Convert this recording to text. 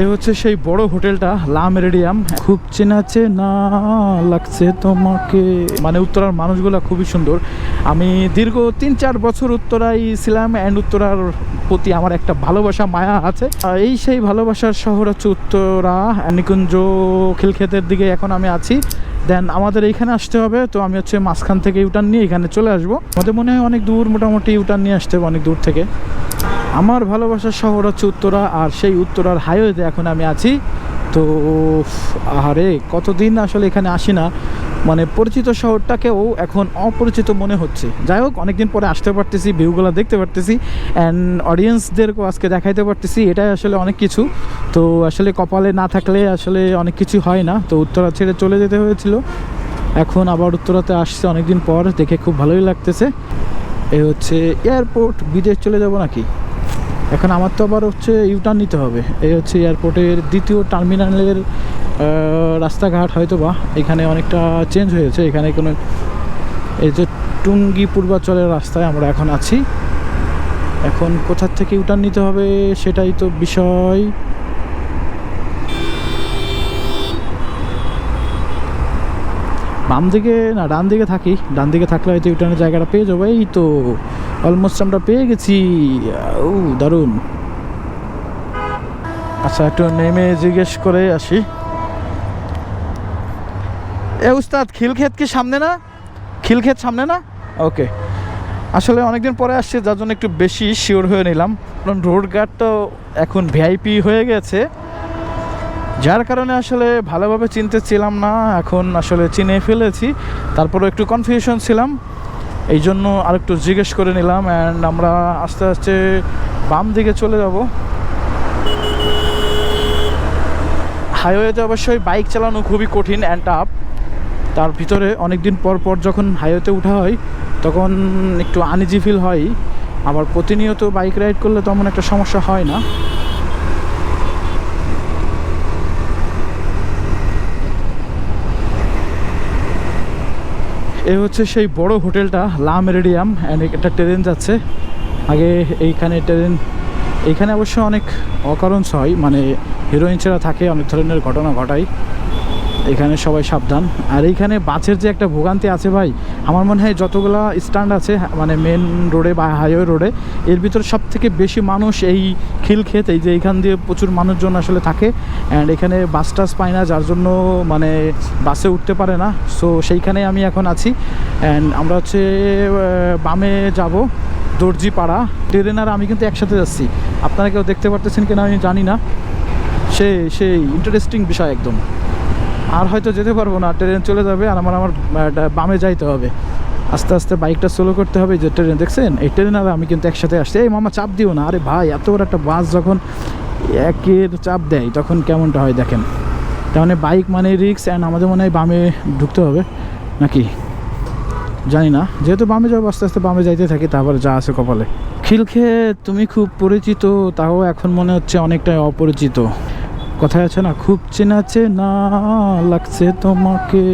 এ হচ্ছে সেই বড় হোটেলটা লা মেরিডিয়াম। খুব চেনা চেনা লাগছে তোমাকে। মানে উত্তরার মানুষগুলো খুবই সুন্দর। আমি দীর্ঘ তিন চার বছর উত্তরায় ছিলাম অ্যান্ড উত্তরার প্রতি আমার একটা ভালোবাসা, মায়া আছে। এই সেই ভালোবাসার শহর হচ্ছে উত্তরা নিকুঞ্জ খিলক্ষেতের দিকে এখন আমি আছি। দেন আমাদের এইখানে আসতে হবে, তো আমি হচ্ছে মাঝখান থেকে ইউটার্ন নিয়ে এখানে চলে আসব। আমাদের মনে হয় অনেক দূর মোটামুটি ইউটার্ন নিয়ে আসতে হবে অনেক দূর থেকে। আমার ভালোবাসার শহর হচ্ছে উত্তরা, আর সেই উত্তরার হাইওয়েতে এখন আমি আছি। তো আরে কতদিন আসলে এখানে আসি না? মানে পরিচিত শহরটাকেও এখন অপরিচিত মনে হচ্ছে। যাই হোক, অনেকদিন পরে আসতে পারতেছি ভিউগুলো দেখতে পারতেছি অ্যান্ড অডিয়েন্সদেরকেও আজকে দেখাইতে পারতেছি, এটাই আসলে অনেক কিছু। তো আসলে কপালে না থাকলে আসলে অনেক কিছু হয় না। তো উত্তরা ছেড়ে চলে যেতে হয়েছিল। এখন আবার উত্তরাতে আসছে অনেকদিন পর, দেখে খুব ভালোই লাগতেছে। এ হচ্ছে এয়ারপোর্ট বিদেশ চলে যাব নাকি? এখন আমার তো আবার হচ্ছে ইউটার্ন নিতে হবে। এই হচ্ছে এয়ারপোর্টের দ্বিতীয় টার্মিনালের রাস্তাঘাট হয়তো বা এখানে অনেকটা চেঞ্জ হয়েছে। এখানে কোনো, এই যে টুঙ্গি পূর্বাচলের রাস্তায় আমরা এখন আছি। এখন কোথার থেকে ইউটার্ন নিতে হবে সেটাই তো বিষয়। বাম দিকে না ডান দিকে থাকি। ডান দিকে থাকলে হয়তো ইউটার্নের জায়গাটা পেয়ে যাব। এই তো অলমোস্ট আমরা পেয়ে গেছি। ও দারুণ। আচ্ছা একটু নেমে জিজ্ঞেস করে আসি। এ, উস্তাদ, খিলক্ষেত কি সামনে না? খিলক্ষেত সামনে না? ওকে। আসলে অনেকদিন পরে আসছে, যার জন্য একটু বেশি শিওর হয়ে নিলাম। কারণ রোড গার্ড তো এখন ভিআইপি হয়ে গেছে। যার কারণে আসলে ভালোভাবে চিনতে ছিলাম না, এখন আসলে চিনে ফেলেছি। তারপরে একটু কনফিউশন ছিলাম। এই জন্য আরেকটু জিজ্ঞেস করে নিলাম অ্যান্ড আমরা আস্তে আস্তে বাম দিকে চলে যাব। হাইওয়েতে অবশ্যই বাইক চালানো খুবই কঠিন অ্যান্ড টাফ তার ভিতরে অনেক দিন পর পর যখন হাইওয়েতে ওঠা হয়, তখন একটু আনইজি ফিল হয়। আবার প্রতিনিয়ত বাইক রাইড করলে তেমন একটা সমস্যা হয় না। এ হচ্ছে সেই বড় হোটেলটা, লা মেরিডিয়াম অ্যান্ড একটা ট্রেন যাচ্ছে। আগে এইখানে ট্রেন এইখানে অবশ্য অনেক অকারণ হয় মানে হিরোইন ছাড়া থাকে, অনেক ধরনের ঘটনা ঘটায়। এখানে সবাই সাবধান। আর এইখানে বাসের যে একটা ভোগান্তি আছে ভাই, আমার মনে হয় যতগুলা স্ট্যান্ড আছে মানে মেন রোডে বা হাইওয়ে রোডে এর ভিতরে সব থেকে বেশি মানুষ এই খিলক্ষেত, এই যে এইখান দিয়ে প্রচুর মানুষজন আসলে থাকে। অ্যান্ড এখানে বাস টাস পায় না, যার জন্য মানে বাসে উঠতে পারে না। সো সেইখানে আমি এখন আছি। অ্যান্ড আমরা হচ্ছে বামে যাব দর্জি পাড়া ট্রেন আর আমি কিন্তু একসাথে যাচ্ছি। আপনারা কেউ দেখতে পারতেছেন কিনা আমি জানি না। সে সেই ইন্টারেস্টিং বিষয় একদম। আর হয়তো যেতে পারব না, ট্রেন চলে যাবে আর আমার আমার বামে যাইতে হবে। আস্তে আস্তে বাইকটা স্লো করতে হবে যে ট্রেন, দেখছেন? এই ট্রেন আর আমি কিন্তু একসাথে আসছি। এই মামা, চাপ দিও না। আরে ভাই, এত বড় একটা বাস যখন একের চাপ দেয়, তখন কেমনটা হয় দেখেন? তার মানে বাইক মানে রিক্স অ্যান্ড আমাদের মনে হয় বামে ঢুকতে হবে, নাকি? জানি না। যেহেতু বামে যাব, আস্তে আস্তে বামে যাইতে থাকি, তারপরে যা আছে কপালে। খিলখে তুমি খুব পরিচিত, তাও এখন মনে হচ্ছে অনেকটাই অপরিচিত। কথায় আছে না খুব চেনা চেনা লাগছে তোমাকে।